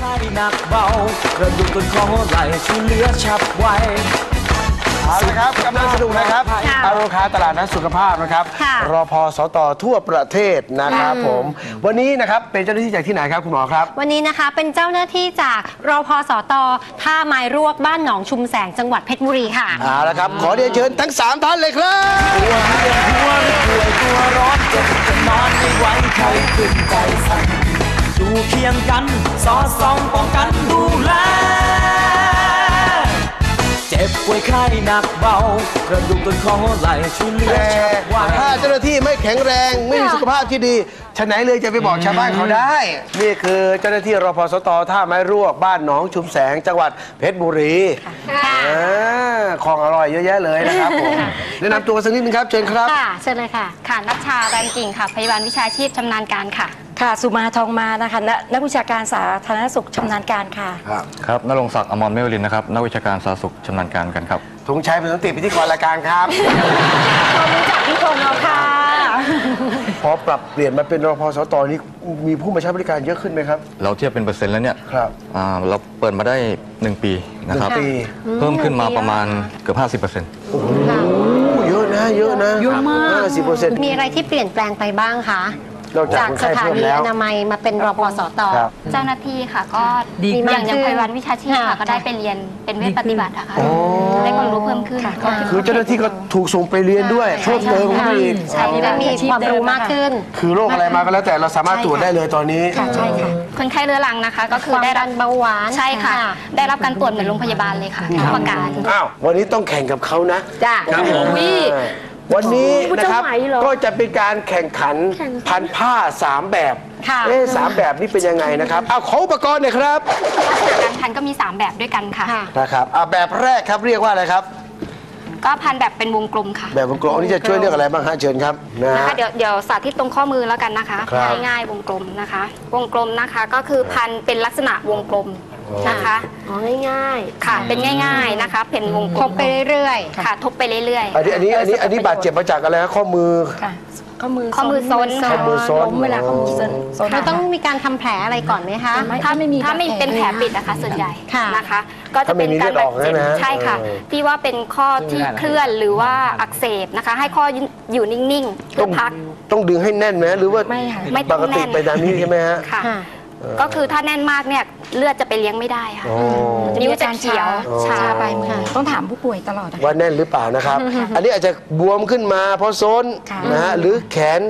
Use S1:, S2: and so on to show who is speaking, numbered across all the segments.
S1: ใครหนักเบากระดูกต้นคอไหลช่วยเหลือฉับไว
S2: เอาละครับกำลังสนุกนะครับ
S3: ค่ะ
S2: อาโรคาตลาดนัดสุขภาพนะครับ
S3: ค่ะ
S2: รอพอสตทั่วประเทศนะครับผม วันนี้นะครับเป็นเจ้าหน้าที่จากที่ไหนครับคุณหมอครับ
S3: วันนี้นะคะเป็นเจ้าหน้าที่จากรพสตท่าไม้รวกบ้านหนองชุมแสงจังหวัดเพชรบุรีค่ะ
S2: เอาละครับ ขอเรียนเชิญทั้ง 3 ท่านเลยครับ
S1: ตัวเวียนหัวหรือป่วยตัวร้อนเจ็บจะนอนไม่ไหวใครขึ้นใจสั่นอยู่ เคียงกัน สอดส่องป้องกันดูแล เจ็บป่วยไข้หนักเบากระดูกต้นคอไหลช่วยเหลือ
S2: แต่
S1: ฉับไว
S2: ถ้าเจ้าหน้าที่ไม่แข็งแรงไม่มีสุขภาพที่ดีฉะไหนเลยจะไปบอกชาวบ้านเขาได้ นี่คือเจ้าหน้าที่รพสตท่าไม้รวกบ้านหนองชุมแสงจังหวัดเพชรบุรีอ่าของอร่อยเยอะแยะเลยนะครับผมแนะนำตัวสักนิดนึงครับเชิญครับ
S3: ค่ะ เชิญเลยค่ะ
S4: ค่ะนัชชาแรงกิ่งค่ะ พยาบาลวิชาชีพชำนาญการค่ะ
S5: ค่ะ สุมาทองมานะคะนนักวิชาการสาธารณสุขชำนาญการค่ะ
S6: ครับนรงค์ศักดิ์อมรเมวลินนะครับนักวิชาการสาธารณสุขชำนาญการกันครับ
S2: ธงชัยเป็นสันติพิธีกรรายการครับ
S3: พี่ธงเอาค่ะ
S2: พอปรับเปลี่ยนมาเป็นรพสตนี่มีผู้มาใช้บริการเยอะขึ้นไหมครับ
S6: เราเทียบเป็นเปอร์เซ็นต์แล้วเนี่ย
S2: ครับ
S6: อ่าเราเปิดมาได้ 1 ปีนะครับ
S2: หนึ่งปี
S6: เพิ่มขึ้นมาประมาณเกือบ 50%
S2: โอ้เยอะนะ เยอะนะเยอะมากห้าสิบเปอร์เซ็นต์
S3: มีอะไรที่เปลี่ยนแปลงไปบ้างคะ
S2: นอกจาก
S3: จาก
S2: คน
S3: ส
S2: ไข้
S3: ถา
S2: เพิ่ม
S3: นี
S2: แล้ว
S3: อนามัยมาเป็นรพสต
S2: ครับ
S4: เจ้าหน้าที่ค่ะก็
S3: ดีขึ้น
S4: อย่างอย่างพยาบาลวิชาชีพ
S3: ค่ะ
S4: ค่ะก็ได้ไปเรียนเป็นเวชปฏิบัติอะค่ะ
S2: โอ้
S4: ได้ความรู้เพิ่มขึ้น
S2: คือเจ้าหน้าที่ก็ถูกส่งไปเรียนด้วยเพิ่มเติมเข้าไปอีก
S4: ใช่
S3: ได้มีความรู้มากขึ้น
S2: คือโรคอะไรมาก็แล้วแต่เราสามารถตรวจได้เลยตอนนี้
S5: ค่ะใช่ค่ะ
S4: คนไข้เรื้อรังนะคะ ก็คื
S3: ค
S4: อ
S3: วาม
S4: ได้
S3: ดั
S4: รับ
S3: นเบาหวาน
S4: ใช่ค่ะ ได้รับการตรวจเหมือนโรงพยาบาลเลยค่ะทุกประการ
S2: อ้าว วันนี้ต้องแข่งกับเขานะ
S3: จ้ะ
S1: ครับผม
S2: อ่า วันนี้นะครับ
S3: เจ้าไหมเหรอ
S2: ก็จะเป็นการแข่งขันพันผ้าสามแบบ
S3: ค่ะ
S2: เอ๊ะสามแบบนี้เป็นยังไงนะครับเอาขออุปกรณ์หน่อยครับ
S4: การพันก็มี 3 แบบด้วยกันค่ะ
S3: ค่ะ
S2: นะครับอ่าแบบแรกครับเรียกว่าอะไรครับ
S4: ก็พันแบบเป็นวงกลมค่ะ
S2: แบบวงกลมอันนี้จะช่วยเรื่องอะไรบ้างฮะเชิญครับนะ
S4: นะ
S2: ฮะ
S4: คะเดี๋ยวเดี๋ยวสาธิตตรงข้อมือแล้วกันนะคะ
S2: ครับ
S4: ง่ายๆวงกลมนะคะ วงกลมนะคะก็คือพันเป็นลักษณะวงกลม นะคะ
S3: อ๋อง่าย
S4: ค่ะ เป็นง่าย ๆนะคะ เป็นวง
S3: ๆ
S4: ก
S3: ท
S4: ล
S3: บ
S4: ม
S3: ไปเรื่อย
S4: ค่ะ ทบไปเรื่อย
S2: อันนี้อันนี้อันนี้อันนี้บาดเจ็บมาจากอะไรฮะข้อมือ
S5: ค่ะข้อมือ
S4: ข้อมือซ้น
S5: ซ้
S2: ข้อมือซ้น
S5: ล้มเวลาข้อมือซ้นซ้น
S3: ๆเราต้องมีการทำแผลอะไรก่อนไหมคะ
S5: ไม่
S4: ๆถ้า
S5: ไม่มี
S4: ถ้าไม่
S5: บาดแผล
S4: เป็นแผลปิดนะคะส่วนใหญ่
S3: ค่ะ
S4: นะคะ ก็จะ
S2: ถ้าไม่
S4: เป็น
S2: มี
S4: การ
S2: เลือดออก
S4: บาดเจ็บ
S2: ใช่ไหมฮะ
S4: ใช่ค่ะ
S2: เออ
S4: ที่ว่าเป็นข้อที่เคลื่อนหรือว่าอักเสบนะคะ ให้ข้ออยู่นิ่งๆเพื่อพัก
S2: ต้องดึงให้แน่นไหมหรือว่า
S5: ไม่ค่ะ
S4: ไม่
S2: ป
S4: ต้อง
S2: กติ
S4: แน่น
S2: ไปตามนี้ใช่ไหมฮะ
S4: ค่ะ
S3: ค่ะ
S4: ก็คือถ้าแน่นมากเนี่ยเลือดจะไปเลี้ยงไม่ได้ค่ะ
S2: โอ้
S4: นิ้วจะเขียว
S2: อ๋อ
S4: ชา
S5: ชา
S4: ไป
S5: ไปมือต้องถามผู้ป่วยตลอดอะ
S2: ว่าแน่นหรือเปล่านะครับ อันนี้อาจจะบวมขึ้นมาเพราะโซน
S5: ค่ะ
S2: นะฮะหรือแขน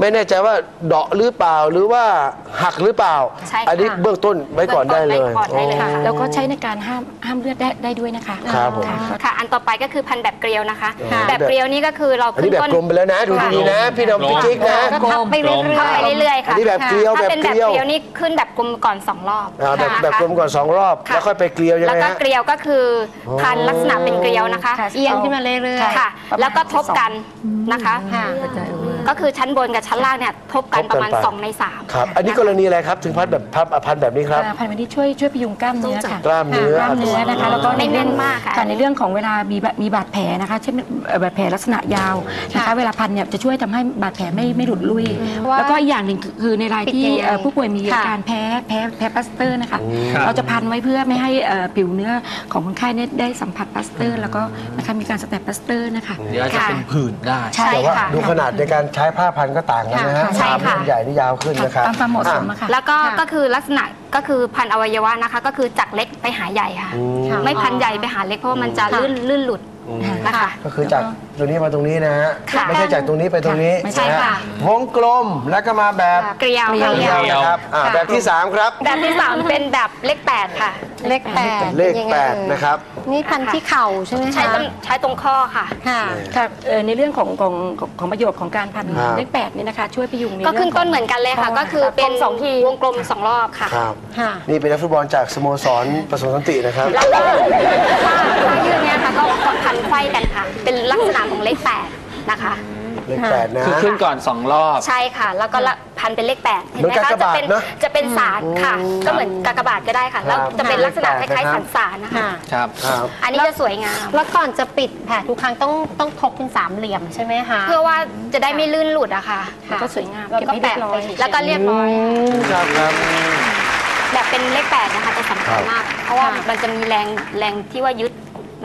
S2: ไม่แน่ใจว่าเดาะหรือเปล่าหรือว่าหักหรือเปล่า
S4: ใช่ค่ะ
S2: อันี้เบื้องต้นไว้ก่อนได้เลย
S4: เบื้องต้นไว้ก่อนได้เลยค่ะ
S5: แล้วก็ใช้ในการห้ามห้ามเลือดได้ได้ด้วยนะคะ
S2: ครับผม
S5: ค่ะ
S4: ค่ะอันต่อไปก็คือพันแบบเกลียวนะคะ
S2: ค่ะ
S4: แบบเกลียวนี่ก็คือเรา
S2: อันนี้
S4: ขึ้น
S2: แบบ
S4: ต้น
S2: กลมไปแล้วนะ ดูดีๆนะ พี่น้องพี่จิ๊กนะ
S3: ก็ทับไปเรื่อย
S4: เข้าไปเรื่อยๆ
S2: อัน
S4: ค่ะ
S2: นี้แบบเกลียว
S4: ถ้า
S2: แบบ
S4: เป็น
S2: เก
S4: แบบ
S2: ลียว
S4: เกลียวนี่ขึ้นแบบกลมก่อนสองรอบ
S2: อ่าแบบ
S4: นะคะ
S2: แบบกลมก่อนสองรอบ
S4: ค่ะ
S2: แล้วค่อยไปเกลียวยัง
S4: แล้ว
S2: ไง
S4: ก็
S2: ฮะ
S4: เกลียวก็คือพันลักษณะเป็นเกลียวนะคะ
S5: ค่ะ
S3: ๆเอียงขึ้นมาเรื่อย
S4: ค่ะ แล้วก็ทบกันนะคะ
S3: ค่ะ
S4: ก็คือชั้นบนกับชั้นล่างเนี่ยทบกันประมาณ
S2: ทบกันไป
S4: 2ใน3
S2: ครับ อันนี้กรณีอะไรครับ ถึงพันแบบพันพันแบบนี้ครับ
S5: อ่าพันวันนี้ช่วยช่วยพยุงกล้ามเนื้อค่ะ
S2: กล้ามเนื้อ
S5: กล้ามเนื้อนะคะแล้วก็
S4: ไม่
S5: ในเรื่อง
S4: แน่นมากค่ะ
S5: ในเรื่องของเวลามีบาดมีบาดแผลนะคะ เช่นเอ่อบาดแผลลักษณะยาวนะคะ
S3: ค่ะ
S5: เวลาพันเนี่ยจะช่วยทำให้บาดแผลไม่ไม่หลุดลุ่ย
S3: ว่า
S5: แล้วก็อีกอย่างหนึ่งคือคือในรายที่
S3: ปิดยังไง
S5: เอ่อผู้ป่วยมี
S3: ค่ะ
S5: อาการแพ้แพ้แพ้พลาสเตอร์นะคะ
S1: ครับ
S5: เราจะพันไว้เพื่อไม่ให้เอ่อผิวเนื้อของคนไข้เนี่ยได้สัมผัสพลาสเตอร์ แล้วก็นะคะมีการสแตปพลาสเตอร์นะคะ
S1: เดี๋ยวอาจจะเป็นผื่นได้
S5: ใช่
S2: แต่ว่า
S5: ค่ะ
S2: ดูขนาดในการใช้ผ้าพันก็ต่างกันนะฮะ
S4: ค่ะใช่ค่ะ
S2: อันใหญ่นี่ยาวขึ้นนะครับ
S5: ตามความเหมาะสมอะค่ะ
S4: แล้วก็
S3: ค่ะ
S4: ก็คือลักษณะก็คือพันอวัยวะนะคะ ก็คือจากเล็กไปหาใหญ่ค่ะ
S3: ค่ะ
S4: ไม่พันใหญ่ไปหาเล็กเพราะว่ามันจะ
S3: ค่ะ
S4: ลื่นลื่นหลุด นะคะ
S2: ก็คือจากตรงนี้มาตรงนี้นะฮะ
S4: ค่ะ
S2: ไม่ใช่จากตรงนี้ไปตรงนี้
S5: ไม่
S4: ใช่
S2: นฮ
S4: ค่ะ
S2: วงกลมแล้วก็มาแบบ
S4: เกลียว
S5: เกลียว
S2: เดียวนะครับอ่าแบบที่สามครับ
S4: แบบที่สามเป็นแบบเลขแปดค่ะ
S3: เลขแปด
S2: เลข
S3: ป็นยังไง
S2: แปด
S3: อ่ย
S2: นะครับ
S3: นี่พันที่เข่าใช่ไหมคะ
S4: ใช้ตรงใช้ตรงข้อค่ะ
S3: ค่ะ
S5: ค่ะเอ่อในเรื่องของของของของประโยชน์ของการพัน
S2: ครับ
S5: เลขแปดนี่นะคะ ช่วยพยุงใน
S4: ก็
S5: เรื่
S4: ขึ้
S5: อนง
S4: ต้นเหมือนกันเลยค่ะ
S5: ข้
S4: ก็คือเป็น
S5: สองที
S4: วงกลมสองรอบค่ะ
S2: ครับ
S3: ค่ะ
S2: นี่เป็นนักฟุตบอลจากสโมสรประสงค์สันตินะครับ
S4: แล้วก็ เลขแปดนะคะ
S2: เลขแปดนะ
S1: คือขึ้นก่อนสองรอบ
S4: ใช่ค่ะ แล้วก็ละพันเป็นเลขแปดเห็นไหม
S2: เหมือน
S4: คะ
S2: กาก
S4: จะ
S2: บาท
S4: เป็น
S2: เนอะ
S4: จะเป็นสารค่ะ ก็เหมือนกากบาทก็ได้ค่ะ แล้ว
S2: ครับ
S4: จะเป็นลักษณะค
S2: เลขแปด
S4: ล้าย
S2: นะ
S4: ๆ
S2: ครั
S4: สั
S2: บ
S4: นสารนะคะ
S3: ค่ะ
S1: ครับ
S2: ครับ
S4: อันนี้จะสวยงาม
S3: แล้วก่อนจะปิดแผลทุกครั้งต้องต้องทบเป็นสามเหลี่ยมใช่ไหมคะ
S4: เพื่อว่าจะได้ไม่ลื่นหลุดอะค่ะ
S5: แล้วก็สวยงาม
S3: แล้วก็
S5: เก็บให้เรียบร้อย
S3: แปะไป
S4: แล้วก็เรียบร้อย
S2: ครับครับ
S4: แบบเป็นเลขแปดนะคะจะสำคัญมาก เพราะว่ามันจะมีแรงแรงที่ว่ายึด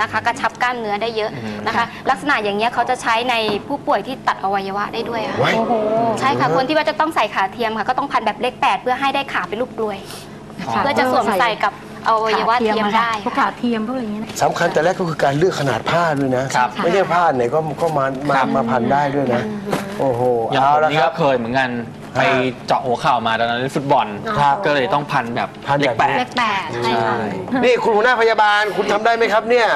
S4: นะคะกระชับกล้ามเนื้อได้เยอะนะคะ ลักษณะอย่างเงี้ยเขาจะใช้ในผู้ป่วยที่ตัดอวัยวะได้ด้วยค่ะ
S2: ไว้
S4: ใช่ค่ะคนที่ว่าจะต้องใส่ขาเทียมค่ะก็ต้องพันแบบเลขแปดเพื่อให้ได้ขาเป็นรูปกลวยเพื่อจะสวมใส่กับอวัยวะเทียมได้
S5: พวกขาเทียมพวกอะไรอย่างเงี้ยนะ
S2: สำคัญแต่แรกก็คือการเลือกขนาดผ้าด้วยนะ
S7: ครับ
S2: ไม่ใช่ผ้าไหนก็ก็มามามาพันได้ด้วยนะ โอ้โห
S7: อย่าง
S2: เอา
S7: ผม
S2: ละ
S7: นี่
S2: ครั
S7: ก็
S2: บ
S7: เคยเหมือนกัน ไปเจาะหัวเข่ามาตอนนั้นเล่นฟุตบอล
S2: ครับ
S7: ก็เลยต้องพันแบบ
S2: พัน
S7: เล
S2: แบ
S7: ข
S2: บ
S7: แป
S2: นี้
S7: ด
S4: เลขแปดใช่ค่ะ
S2: นี่คุณหัวหน้าพยาบาลคุณทำได้ไหมครับเนี่ย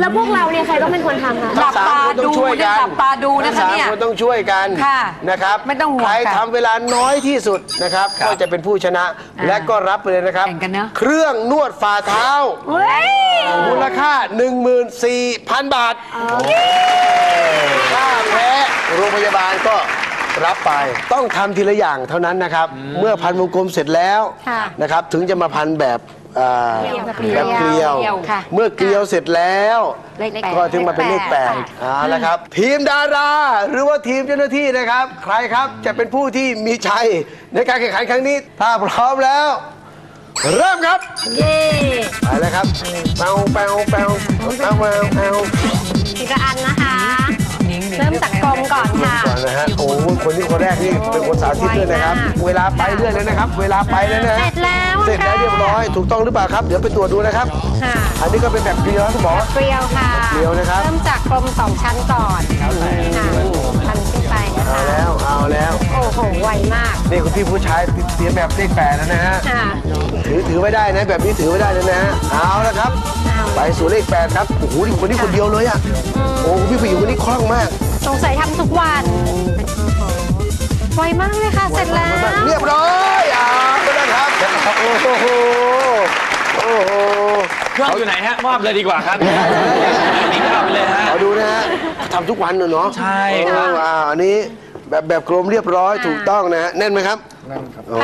S4: แล้วพวกเราเนี่ยใครต้องเป็นคนทำคะ
S2: หลับตาดูช่วยกัน
S8: หลับตาดูนะคะเนี่ย
S2: สามคนต้องช่วยกัน
S8: ค่ะ
S2: นะครับ
S8: ไม่ต้องห่วง
S2: ใคร
S8: ค่ะ
S2: ทำเวลาน้อยที่สุดนะครับ ก็จะเป็นผู้ชนะและก็รับไปเลยนะครับ
S8: แข่งกันเนอะ
S2: เครื่องนวดฝ่าเท้ามูลค่า 14,000 บาทถ้าแพ้โรงพยาบาลก็ รับไปต้องทำทีละอย่างเท่านั้นนะครับ เมื่อพันวงกลมเสร็จแล้ว
S3: ค่ะ
S2: นะครับ ถึงจะมาพันแบบอ่า
S3: แบบเกลี
S2: แบ
S3: ยว
S2: บเกลียว
S3: ค่ะ
S2: เมื่อเกลียวเสร็จแล้ว
S3: เลขแปด
S2: ก็ถึงมาเป็นเลขแปดเอาละครับ ทีมดาราหรือว่าทีมเจ้าหน้าที่นะครับ ใครครับจะเป็นผู้ที่มีชัยในการแข่งขันครั้งนี้ ถ้าพร้อมแล้ว เริ่มครับ
S3: เย้
S2: ไปแล้วครับเปาเปาเปาเปาเปาเปา
S3: ทีละอันนะคะ เริ่มจากกลมก่อนค่ะ
S2: ก่อนนะฮะโอ้โหคนที่คนแรกนี่เป็นคนสาธิตด้วยนะครับ เวลาไปเรื่อยเลยนะครับ เวลาไปแล้วนะฮะ
S3: เสร็จแล้วอะ
S2: เสร็จแล้วเรียบร้อยถูกต้องหรือเปล่าครับ เดี๋ยวไปตรวจดูนะครับ
S3: ค่ะ
S2: อันนี้ก็เป็นแบบเกลียวนะคุณหมอ
S3: เกลียวค่ะ
S2: เกลียวนะครับ
S3: เริ่มจากกลมสองชั้นก่อนค่ะพันขึ้นไปนะ
S2: เอา
S3: คะ
S2: แล้วเอาแล้ว
S3: โอ้โห ไวมาก
S2: นี่คุณพี่ผู้ชายเตรียมแบบเลขแปดแล้วนะฮะ
S3: ค่ะ
S2: ถือถือไม่ได้นะ แบบนี้ถือไม่ได้เลยนะฮะ เอาละครับไปสู่เลขแปดครับ โอ้โหนี่คนนี้คนเดียวเลยอะโอ้โหพี่ผู้หญิงคนนี้คล่องมาก
S3: สงสัยทำทุกวัน ไวมากเลยค่ะ เสร็จแล้ว
S2: เรียบร้อยเอาไปแล้วครับ โอ้โห โอ้โห
S7: เครื่องอยู่ไหนฮะมอบเลยดีกว่าครับนี่ก็เอาไปเลยฮะ
S2: ขอดูนะฮะทำทุกวันเลยเนาะ
S7: ใช่ครับ
S2: เอออ่าอันนี้แบบแบบกลมเรียบร้อยถูกต้องนะฮะแน่นไหมครับแน่นครับ โอ้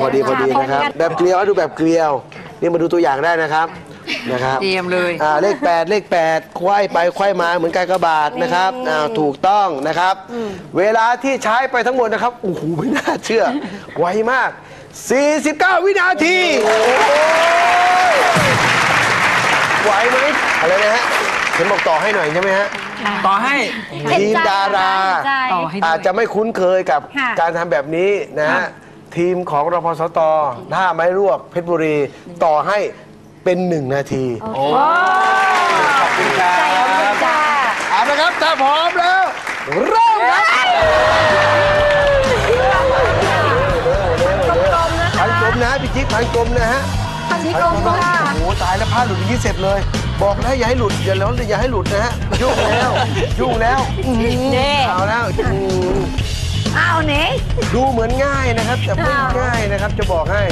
S2: พอดีพอดีนะครับ แบบเกลียวเอาดูแบบเกลียว นี่มาดูตัวอย่างได้นะครับนะครับ
S8: เตรียมเลย
S2: อ่าเลขแปดเลขแปดควายไปควายมาเหมือนกากบาทนะครับอ่าถูกต้องนะครับ เวลาที่ใช้ไปทั้งหมดนะครับโอ้โหไม่น่าเชื่อ ไวมาก 49 วินาทีโอ้ย ไหวไหมอะไรนะฮะเห็นบอกต่อให้หน่อยใช่ไหมฮะ
S7: ต่อให้
S2: ทีมดารา
S3: ใจ
S8: ต่อให้ด้วย
S2: อาจจะไม่คุ้นเคยกับ
S3: ค่ะ
S2: การทำแบบนี้นะฮะ ทีมของรพสตท่าไม้รวกเพชรบุรี ต่อให้เป็นหนึ่งนาที
S7: ขอบคุณครับ
S3: จ้า
S2: เอาละครับ ถ้าพร้อมแล้ว เริ่มครับพันกลมนะพี่จิ๊กพันกลมนะฮะ
S3: พันกลมค่ะ
S2: โอ้โหตายแล้วผ้าหลุดอย่างนี้เสร็จเลย บอกแล้วอย่าให้หลุดอย่าแล้วอย่าให้หลุดนะฮะยุ่งแล้วยุ่งแล้วอื้อหือ
S3: นี่
S2: เอาแล้วอื้อหือ
S3: อ้าวเน่
S2: ดูเหมือนง่ายนะครับ แต่ไม่ง่ายนะครับ จะบอกให้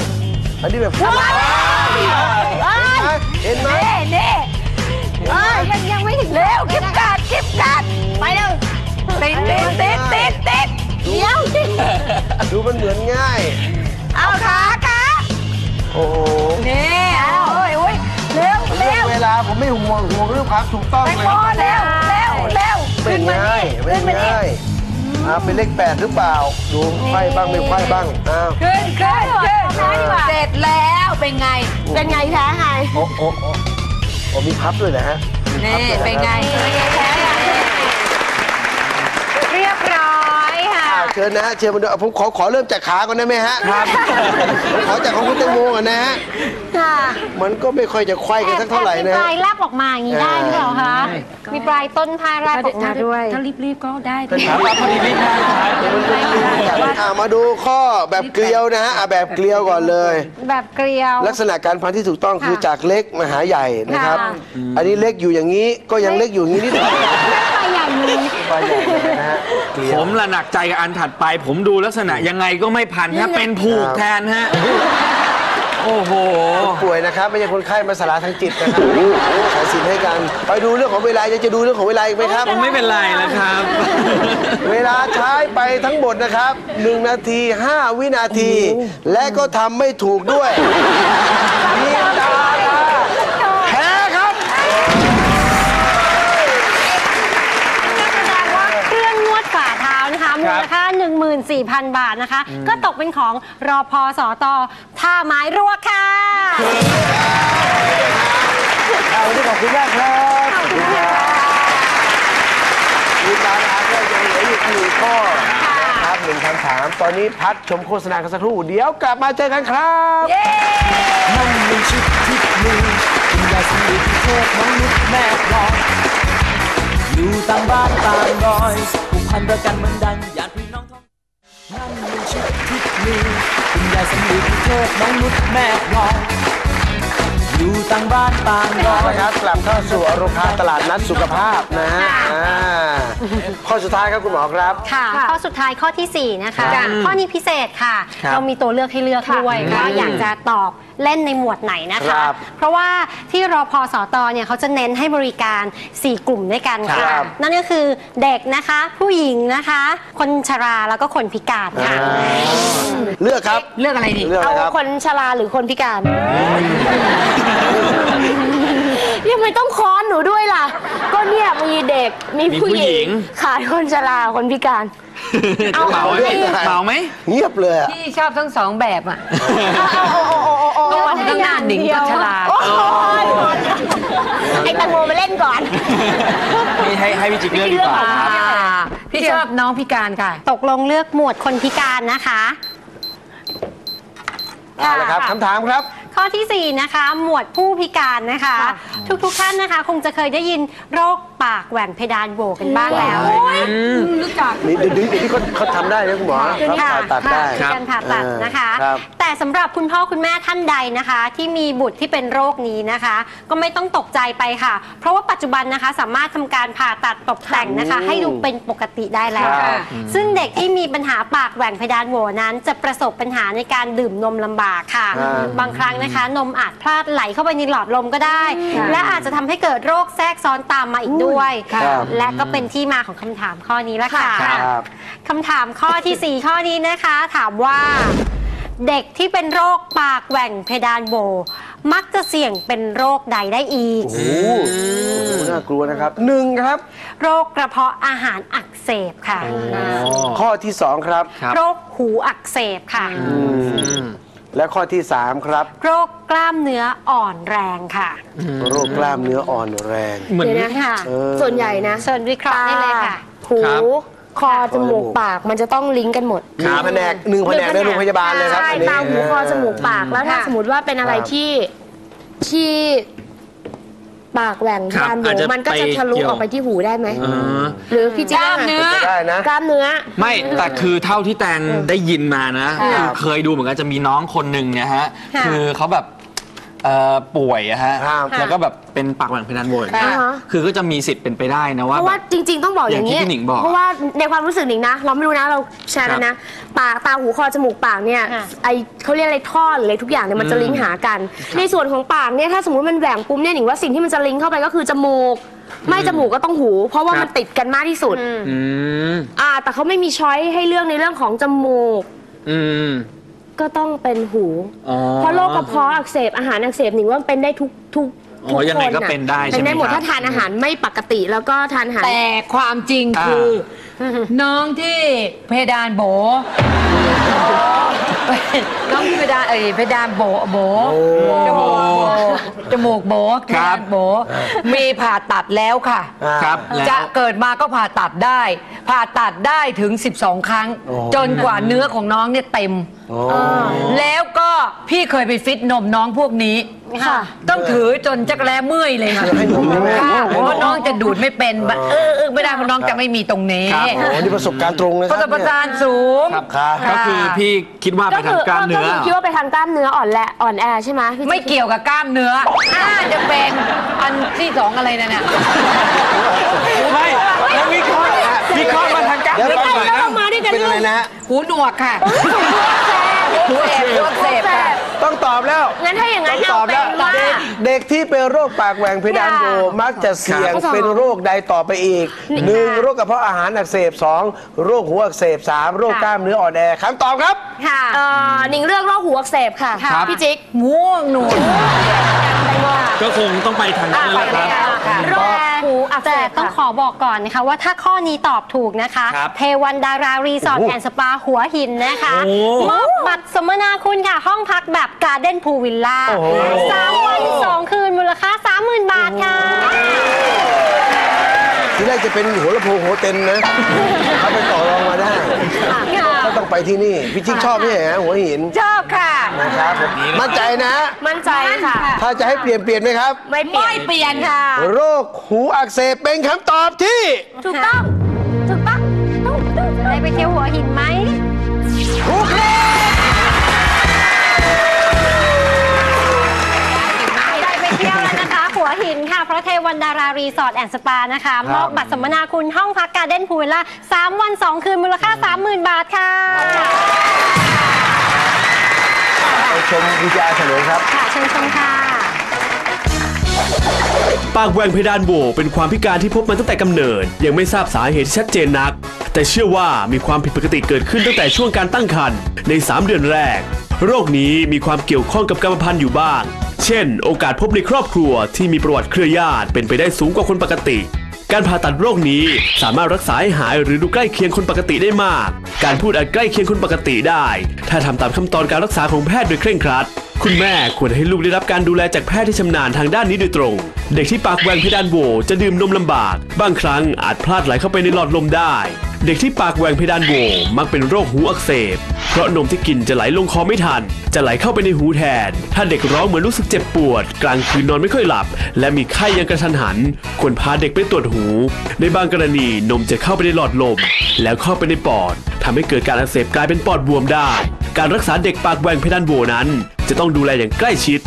S2: อันนี้แบบเห็นไหมเห็นไหม
S3: เน่เอ้ยมันยังไม่ถึงเร็วกิบกัดกิบกัดไปเร็วติดติดติดติดติดเดี๋ยว
S2: ดูมันเหมือนง่าย
S3: เอาขาขา
S2: โอ้โห
S3: นี่เอาโอ้ยโอ้ยเร็ว
S2: เรื่
S3: เร็
S2: อง
S3: ว
S2: เวลาผมไม่ห่วงห่วงเรื่องความถูกต้อง
S3: แตง
S2: เลย
S3: โมเร็วเร็วเร็ว
S2: ไม่
S3: ขึ้นมา
S2: ง่าย
S3: นี่
S2: ไม่
S3: ขึ้นมานี่
S2: ง่ายอ่าเป็นเลขแปดหรือเปล่า ดูไขว้บ้างไม่ไขว้บ้างอ้าว
S8: ขึ้นขึ้นขึ้นเสร็จแล้วเป็นไง
S3: เป็นไงแท้ไง
S2: โอ้โอ้โอ้โอ้มีพับด้วยนะฮะมีพับ
S8: นี่
S2: ด้วยะ
S8: เป็นไง
S3: แท้เรียบร้อยค่ะ
S2: อ่า เชิญนะฮะเชิญมาดูอะผมขอขอเริ่มจากขาก่อนได้ไหมฮะครับผมขอจากของคุณแตงโมก่อนนะฮะ
S3: ค่ะ
S2: มันก็ไม่ค่อยจะไขว้กันสักเท่าไหร่
S3: แอบ
S2: นะ
S3: มีป
S2: ฮะ
S3: ลายแลบออกมาอย่างนี้ได้หรือเปล่าคะ มีปลายต้นพายแลบออกมาด้วย
S5: ถ้ารีบๆก็ได้
S7: ครับพอดีนิดนะ
S2: อ่ามาดูข้อแบบเกลียวนะฮะอ่าแบบเกลียวก่อนเลย
S3: แบบเกลียว
S2: ลักษณะการพันที่ถูกต้องคือ
S3: ค่ะ
S2: จากเล็กมาหาใหญ่นะครับ
S3: ค่ะ
S2: อันนี้เล็กอยู่อย่างนี้ก็ยังเล็กอยู่อย่างนี้นิดหน่อย
S3: ปใหญ่นี้
S2: ปใหญ่เลยนะฮะเกลีย
S7: ผ
S2: ว
S7: มละหนักใจกับอันถัดไป ผมดูลักษณะยังไงก็ไม่พันฮะเป็นผูกแทนฮะ โอ้โห
S2: ป่วยนะครับ ไม่ใช่คนไข้มาสาราทางจิตนะครับขายสินให้กัน ไปดูเรื่องของเวลาจะจะดูเรื่องของเวลาอีกไหมครับ
S7: ผมไม่เป็นไรนะครับ
S2: เวลาใช้ไปทั้งหมดนะครับ 1 นาที 5 วินาที และก็ทำไม่ถูกด้วยที
S3: ท้านะคะมูลค่า14,000 บาทนะคะ ก็ตกเป็นของรอพอสอตอท่าท่าไม้รวกค่ะ
S2: เอาวันนี้ขอบคุณมากครับขอบคุณครับมีการอาก็ยังเหลืออยู่หนึ่งข้อนะครับหนึ่งคำถาม ตอนนี้พัดชมโฆษณากันสักครู่ เดี๋ยวกลับมาเจอกันครับ
S1: นั่นไม่ใช่ทิศมือคุณยายสนิทเทพมนุษย์แม่พลอยอยู่ต่างบ้านต่างรอยผูกพันรักกันเหมือนดังญาติพี่น้องท้องนั่นไม่ใช่ លីខ្ញុំដែលសម្លៀកបំពាក់បងមុតម៉ែផង อยอยู่ต่างบ้านต่างรอย
S2: นะครับกลับเข้าสู่อโรคาตลาดนัดสุขภาพนะฮะอ่าข้อสุดท้ายครับคุณหมอครับ
S3: ค่ะข้อสุดท้ายข้อทีสี่4 นะคะข้อนี้พิเศษค่ะ
S2: ครับ
S3: เรามีตัวเลือกให้เลือกด้วยว่าอยากจะตอบเล่นในหมวดไหนนะ
S2: ครั
S3: คะ
S2: บ
S3: เพราะว่าที่รอพอสอตอเนี่ยเขาจะเน้นให้บริการ 4 กลุ่มด้วยกัน
S2: ค
S3: ค่ะ
S2: รับ
S3: นั่นก็คือเด็กนะคะ ผู้หญิงนะคะ คนชราแล้วก็คนพิการค่ะ
S2: เลือกครับ
S8: เลือกอะไรดี
S2: เลือกอะไรครับ
S3: คนชราหรือคนพิการยังไม่ต้องค้อนหนูด้วยล่ะ ก็เนี่ยมีเด็กมี
S7: มีผู้
S3: ผู้
S7: ห
S3: ห
S7: ญิ
S3: ญิ
S7: ง
S3: ง ขาดคนชราคนพิการ
S7: จะเหมาไหมเหมาไหม
S2: เงียบเลยอะ
S8: พี่ชอบทั้งสองแบบอะ
S3: ก็
S8: วันข้างหน้าหนิงก็ชรา
S3: ไอ้แตังโมมาเล่นก่อน
S7: ให้ให้ให้พี่จิ๊กเลือกดีกว่าครับ
S8: อ่าพี่ชอบน้องพิการค่ะ
S3: ตกลงเลือกหมวดคนพิการนะคะ
S2: เอาละครับคำถามครับ
S3: ข้อทีสี่ 4 นะคะ หมวดผู้พิการนะคะ ทุกๆท่านนะคะ คงจะเคยได้ยินโรคปากแหว่งเพดานโหวกันบ้างแล้ว
S8: รู้จัก
S2: นี่เดี๋ยวเดี๋ยวนี้เขาเขาทำได้นะคุณหมอเขา
S3: ค่ะ
S2: ผ่าตัดได้
S3: ค่ะการผ่าตัดนะคะ
S2: เออครับ
S3: แต่สำหรับคุณพ่อคุณแม่ท่านใดนะคะ ที่มีบุตรที่เป็นโรคนี้นะคะ ก็ไม่ต้องตกใจไปค่ะ เพราะว่าปัจจุบันนะคะสามารถทำการผ่าตัดตกแต่งนะคะ ให้ดูเป็นปกติได้แล้ว
S2: ครับ
S3: ค่ะ ซึ่งเด็กที่มีปัญหาปากแหว่งเพดานโหวนั้น จะประสบปัญหาในการดื่มนมลำบากค่ะ
S2: ครับ
S3: บางครั้งนะคะ นมอาจพลาดไหลเข้าไปในหลอดลมก็ได้ และอาจจะทำให้เกิดโรคแทรกซ้อนตามมาอีกด้วย
S2: ครับ
S3: และก็เป็นที่มาของคำถามข้อนี้ละค่ะ
S2: ครับ
S3: คำถามข้อทีสี่ 4 ข้อนี้นะคะ ถามว่า เด็กที่เป็นโรคปากแหว่งเพดานโหวมักจะเสี่ยงเป็นโรคใดได้อีก
S2: โอ้โหน่ากลัวนะครับหนึ่งครับ
S3: โรคกระเพาะอาหารอักเสบค่ะ
S2: ข้อที่สองครับ
S7: ครับ
S3: โรคหูอักเสบค่ะ
S2: และข้อที่สามครับ
S3: โรคกล้ามเนื้ออ่อนแรงค่ะ
S2: โรคกล้ามเนื้ออ่อนแรง
S7: เหมือน
S9: เดี๋ยวนะ
S3: ค่ะ
S2: เออ
S9: ส่วนใหญ่นะ
S3: เชิญวิเคราะห์ได้เลยค่ะ
S9: หู
S7: ครับ
S9: คอจมูกปากมันจะต้องลิงก์กันหมด
S2: หนึ่งแผนกหนึ่งแผนกในโรงพยาบาลเลยครับ
S9: ใช่
S2: อันนี้
S9: ตาหูคอจมูกปากแล้วถ้า
S3: ค่ะ
S9: สมมติว่าเป็นอะไร
S2: ครับ
S9: ที่ที่ ปากแหว่ง
S7: ครับ
S9: ทานหู
S7: อาจจะ
S9: มันก็จะ
S7: ไป
S9: ทะลุ
S7: เกี่ยว
S9: ออกไปที่หูได้ไหม
S7: อ่า
S9: หรือพี่จิ๊
S8: กล้ามเนื้อ
S2: จะได้นะ
S9: กล้ามเนื้อ
S7: ไม่แต่คือเท่าที่แตงได้ยินมานะคือเคยดูเหมือนกันจะมีน้องคนหนึ่งเนี่ยฮะ
S3: ค่ะ
S7: คือเขาแบบ เอ่อป่วยอะฮะ
S2: ครับ
S7: แล้วก็แบบเป็นปากแหว่งเพดานโหวอย่างเงี้ย
S9: อ่าฮะ
S7: คือก็จะมีสิทธิ์เป็นไปได้นะ
S9: เพ
S7: ว่า
S9: ราะ
S7: แบ
S9: ว่า
S7: บ
S9: จริง ๆ ต้องบอกอย่างนี้
S7: อย่างที่พี่หนิงบอก
S9: เพราะว่าในความรู้สึกหนิงนะ เราไม่รู้นะเราแชร์กันนะปากตาหูคอจมูกปากเนี่ย
S3: ค่ะ
S9: ไอเขาเรียกอะไรท่อหรืออะไรทุกอย่างเนี่ยมันจะลิงก์หากัน ในส่วนของปากเนี่ยถ้าสมมติมันแหว่งปุ๊บเนี่ยหนิงว่าสิ่งที่มันจะลิงก์เข้าไปก็คือจมูก ไม่จมูกก็ต้องหู เพราะว่า
S7: ครับ
S9: มันติดกันมากที่สุด
S7: อืม
S9: อ่าแต่เขาไม่มีช้อยให้เลือกในเรื่องของจมูก
S7: อืม
S9: ก็ต้องเป็นหู
S7: อ๋อ
S9: เพราะโรคกระเพาะอักเสบอาหารอักเสบหนิงว่ามันเป็นได้ทุกทุก
S7: อ๋อ
S9: ทุก
S7: ยังไง
S9: คน
S7: ก็
S9: น่ะ
S7: เป็นได้ใช่ไหม
S9: เป็นได้หมด
S7: ครับ
S9: ถ้าทานอาหารไม่ปกติแล้วก็ทานอาหาร
S8: แต่ความจริงคือ น้องที่เพดานโบ น้องที่เพดานเอ้ยเพดานโบโบจมูกโบจมูกโบเพ
S7: ครั
S8: ดา
S7: บ
S8: นโบมีผ่าตัดแล้วค่ะ
S2: อ่า
S7: ครับแล้ว
S8: จะเกิดมาก็ผ่าตัดได้ ผ่าตัดได้ถึง 12 ครั้ง
S2: โอ้
S8: จนกว่าเนื้อของน้องเนี่ยเต็ม
S2: โอ้
S8: แล้วก็พี่เคยไปฟิตนมน้องพวกนี้
S3: ค่ะ
S8: ต้องถือจนจักรแร้เมื่อยเลยค่ะ
S2: ให้นมใช่ไหม
S8: ค่ะ
S2: ให้นม
S8: เพราะน้องจะดูดไม่เป็นแบบเออเออไม่ได้เพราะน้องจะไม่มีตรงนี้
S7: ครับ
S2: โอ้นี่ประสบการณ์ตรงเลยค
S8: ป
S2: รับ
S8: ระสบการณ์สูง
S7: ครับ
S2: ครับ
S7: ก็คือพี่คิดว่าไป
S9: ก็คือ
S7: ทำกล้ามเนื้อ
S9: ก็คือคิดว่าไปทางกล้ามเนื้ออ่อนแลอ่อนแอใช่ไหมพี่จิ๊
S8: ไม่เกี่ยวกับกล้ามเนื้อน่าจะเป็นอันที่สองอะไรนั่นน่ะ
S7: ไม่แล้ววิเคราะห์วิเคราะห์มาทางกล้าม
S2: เดี๋ยว
S7: เนื้อ
S2: ก่อน
S7: ก่อนนะ
S9: ต้องมาด้วยกัน
S2: เป็นอะไรนะฮะ
S8: หูหนวกค่ะหูเสพหูเสพค่ะ
S2: ต้องตอบแล้ว
S9: งั้นถ้าอย่างนั้น
S2: ต
S9: เอา
S2: อบ
S9: เป็
S2: แล้ว
S9: นว่า
S2: เด็กเด็กที่เป็นโรคปากแหว่งเพดานโหวมักจะเสี่ยง
S9: ครับ
S2: เป็นโรคใดต่อไปอีกหนึ่งโรคกระเพาะอาหารอักเสบสองโรคหัวอักเสบสามโรคกล้ามเนื้ออ่อนแอคำตอบครับ
S3: ค่ะ
S9: เอ่อหนิงเลือกโรคหูอักเสบค่ะ
S7: ครับ
S9: พี่จิ๊ก
S8: ง่วงหนว ก
S9: พ
S7: ก็คงต้องไปทางนั้นแล้วล่ะครับ
S3: โรคหูอักเสบต้องขอบอกก่อนนะคะว่าถ้าข้อนี้ตอบถูกนะคะ
S7: ครับ
S3: เทวันดารารีสอร์ท
S2: โอ้
S3: แอนด์สปาหัวหินนะคะ
S7: โอ้
S3: มอบบัตรสมนาคุณค่ะ ห้องพักแบบการ์เด้นพูวิลล่า
S2: โอ้โห
S3: สามวันสองคืนมูลค่า 30,000 บาทค่ะ
S2: ทีแรกจะเป็นหัวลำโพงหัวเต็นนะเขาไปต่อรองมาได้ ก็ต้องไปที่นี่ พี่จิ๊กชอบนี่ฮะหัวหิน
S8: ชอบค่ะ
S2: นะ ครับผมมั่นใจนะ
S9: มั่นใจค่ะ
S2: ถ้าจะให้เปลี่ยนเปลี่ยนไหมครับ
S9: ไม่เปลี่ยน
S8: ไม่เปลี่ยนค่ะ
S2: โรคหูอักเสบเป็นคำตอบที่
S3: ถูกต้อง ถูกต้องได้ไปเที่ยวหัวหินไหม
S2: ถูกครับ
S3: ได้ไปเที่ยวแล้วนะคะหัวหินค่ะเพราะเทวันดารารีสอร์ทแอนด์สปานะคะ มอบบัตรสัมมนาคุณห้องพักการ์เด้นพูวิลล่า3วัน 2 คืนมูลค่า 30,000 บาทค่ะ
S2: ไป ชมวิจารเฉลยครับ
S3: ค่ะเชิญชมค่ะ
S10: ปากแหว่งเพดานโหวเป็นความพิการที่พบมาตั้งแต่กำเนิด ยังไม่ทราบสาเหตุที่ชัดเจนนัก แต่เชื่อว่ามีความผิดปกติเกิดขึ้นตั้งแต่ช่วงการตั้งครรภ์ใน 3 เดือนแรก โรคนี้มีความเกี่ยวข้องกับกรรมพันธุ์อยู่บ้าง เช่น โอกาสพบในครอบครัวที่มีประวัติเครือญาติเป็นไปได้สูงกว่าคนปกติ การผ่าตัดโรคนี้สามารถรักษาให้หายหรือดูใกล้เคียงคนปกติได้มาก การพูดอาจใกล้เคียงคนปกติได้ ถ้าทำตามขั้นตอนการรักษาของแพทย์โดยเคร่งครัด คุณแม่ควรให้ลูกได้รับการดูแลจากแพทย์ที่ชำนาญทางด้านนี้โดยตรง เด็กที่ปากแหว่งเพดานโหวจะดื่มนมลำบาก บางครั้งอาจพลาดไหลเข้าไปในหลอดลมได้ เด็กที่ปากแหว่งเพดานโหวมักเป็นโรคหูอักเสบ เพราะนมที่กินจะไหลลงคอไม่ทัน จะไหลเข้าไปในหูแทน ถ้าเด็กร้องเหมือนรู้สึกเจ็บปวด กลางคืนนอนไม่ค่อยหลับ และมีไข้ยังกระทันหัน ควรพาเด็กไปตรวจหู ในบางกรณีนมจะเข้าไปในหลอดลม แล้วเข้าไปในปอด ทำให้เกิดการอักเสบกลายเป็นปอดบวมได้ การรักษาเด็กปากแหว่งเพดานโหวนั้น จะต้องดูแลอย่างใกล้ชิด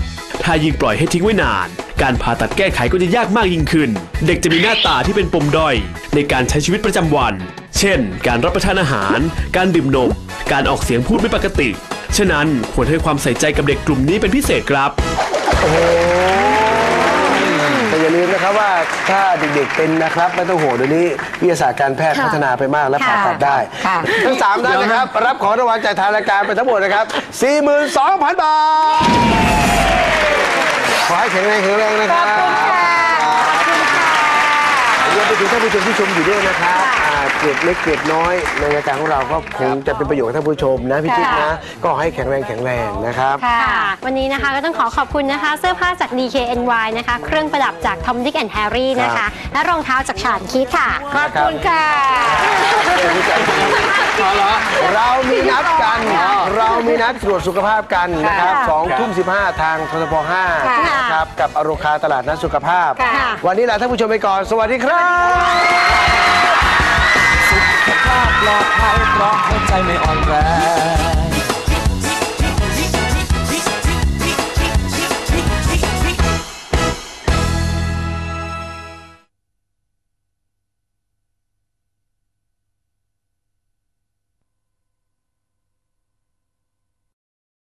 S10: ถ้ายิ่งปล่อยให้ทิ้งไว้นาน การผ่าตัดแก้ไขก็จะยากมากยิ่งขึ้น เด็กจะมีหน้าตาที่เป็นปมด้อย ในการใช้ชีวิตประจำวัน เช่น การรับประทานอาหาร การดื่มนม การออกเสียงพูดไม่ปกติ ฉะนั้นควรให้ความใส่ใจกับเด็กกลุ่มนี้เป็นพิเศษครับ
S2: โอ้ อย่าลืมนะครับว่าถ้าเด็กๆเป็นนะครับไม่ต้องห่วงเดี๋ยวนี้วิทยาศาสตร์การแพทย์
S9: ค่ะ
S2: พัฒนาไปมากและผ่าตัดได้
S8: ค่ะ
S2: ทั้งสามท่านนะครับ รับของรางวัลจากทางรายการไปทั้งหมดนะครับ 42,000 บาท ขอให้แข็งแรงแข็งแรงนะครับ ขอบคุณค่ะรวมไป ถึงท่านผู้ชมที่ชมอยู่ด้วยนะครับอ่าเกร็ดเล็กเกร็ดน้อยในรายการของเราก็คงจะเป็นประโยชน์กับท่านผู้ชมนะพี่จิ๊กนะ ก็ให้แข็งแรงแข็งแรงนะครับ
S3: ค่ะ วันนี้นะคะก็ต้องขอขอบคุณนะคะ เสื้อผ้าจาก DKNY นะคะ เครื่องประดับจาก Tom Dick and Harry นะคะและรองเท้าจากฉานคิดค่ะ
S8: ขอบคุณค่ะ
S2: เรามีนัดกัน เรามีนัดตรวจสุขภาพกันนะครับสองทุ่มสิบห้าทางททพห้า
S3: ค่ะ
S2: นะครับ กับอโรคาตลาดนัดสุขภาพ
S3: ค่ะ
S2: วันนี้ลาท่านผู้ชมไปก่อน สวัสดีครับ
S1: สุขภาพปลอดภัยเพราะหัวใจไม่อ่อนแรง